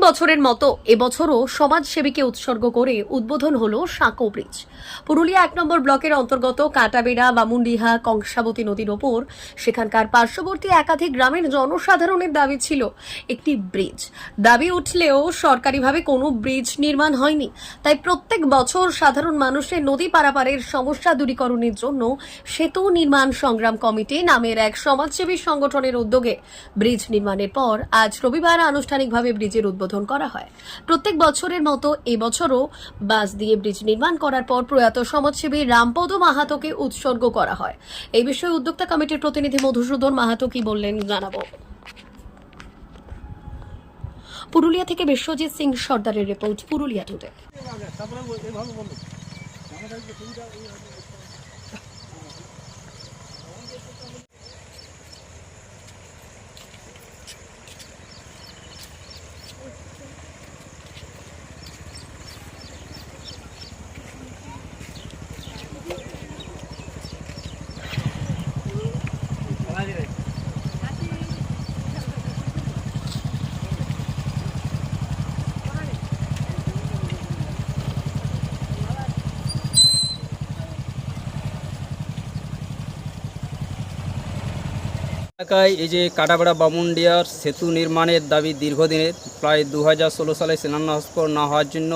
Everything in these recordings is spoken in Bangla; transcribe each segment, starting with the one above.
বছরের মতো এবছরও সমাজসেবীকে উৎসর্গ করে উদ্বোধন হলো সাঁকো ব্রিজ। পুরুলিয়া এক নম্বর ব্লকের অন্তর্গত কাটাবেড়া, বামুন্ডিহা, কংসাবতী নদীর ওপর সেখানকার পার্শ্ববর্তী একাধিক গ্রামের জনসাধারণের দাবি ছিল একটি ব্রিজ। দাবি উঠলেও সরকারিভাবে কোনো ব্রিজ নির্মাণ হয়নি। তাই প্রত্যেক বছর সাধারণ মানুষের নদী পারাপারের সমস্যা দূরীকরণের জন্য সেতু নির্মাণ সংগ্রাম কমিটি নামের এক সমাজসেবী সংগঠনের উদ্যোগে ব্রিজ নির্মাণের পর আজ রবিবার আনুষ্ঠানিকভাবে ব্রিজের উদ্বোধন করা হয়। প্রত্যেক বছরের মতো এবছরও বাস দিয়ে ব্রিজ নির্মাণ করার পর প্রয়াত সমাজসেবী রামপদ মাহাতোকে উৎসর্গ করা হয়। এই বিষয়ে উদ্যোক্তা কমিটির প্রতিনিধি মধুসূদন মাহাতো কি বললেন জানাব। পুরুলিয়া থেকে বিশ্বজিৎ সিং সর্দারের রিপোর্ট পুরুলিয়া টুডে। এলাকায় এই যে কাটাবেড়া বামুন্ডিয়ার সেতু নির্মাণের দাবি দীর্ঘদিনের, প্রায় দু হাজার ষোলো সালে শিলান্যাস না হওয়ার জন্য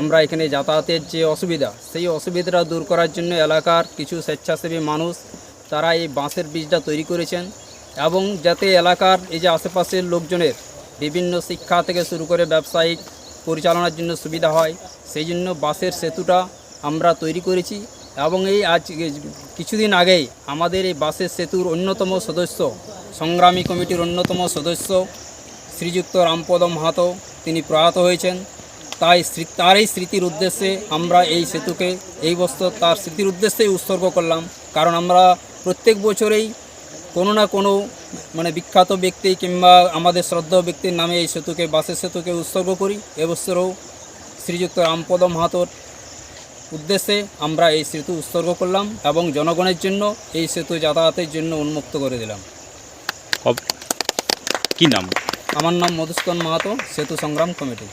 আমরা এখানে যাতায়াতের যে অসুবিধা, সেই অসুবিধাটা দূর করার জন্য এলাকার কিছু স্বেচ্ছাসেবী মানুষ তারা এই বাঁশের বীজটা তৈরি করেছেন এবং যাতে এলাকার এই যে আশেপাশের লোকজনের বিভিন্ন শিক্ষা থেকে শুরু করে ব্যবসায়িক পরিচালনার জন্য সুবিধা হয়, সেই জন্য বাঁশের সেতুটা আমরা তৈরি করেছি। এবং এই আজ কিছুদিন আগেই আমাদের এই বাসের সেতুর অন্যতম সদস্য, সংগ্রামী কমিটির অন্যতম সদস্য শ্রীযুক্ত রামপদ মাহাতো, তিনি প্রয়াত হয়েছেন। তাই তার এই স্মৃতির উদ্দেশ্যে আমরা এই সেতুকে, এই বছর তার স্মৃতির উদ্দেশ্যেই উৎসর্গ করলাম। কারণ আমরা প্রত্যেক বছরেই কোনো না কোনো মানে বিখ্যাত ব্যক্তি কিংবা আমাদের শ্রদ্ধেয় ব্যক্তির নামে এই সেতুকে, বাসের সেতুকে উৎসর্গ করি। এবছরও শ্রীযুক্ত রামপদ মাহাতোর উদ্দেশ্যে আমরা এই সেতু উৎসর্গ করলাম এবং জনগণের জন্য এই সেতু যাতায়াতের জন্য উন্মুক্ত করে দিলাম। কি নাম? আমার নাম মধুসূদন মাহাতো সেতু সংগ্রাম কমিটি।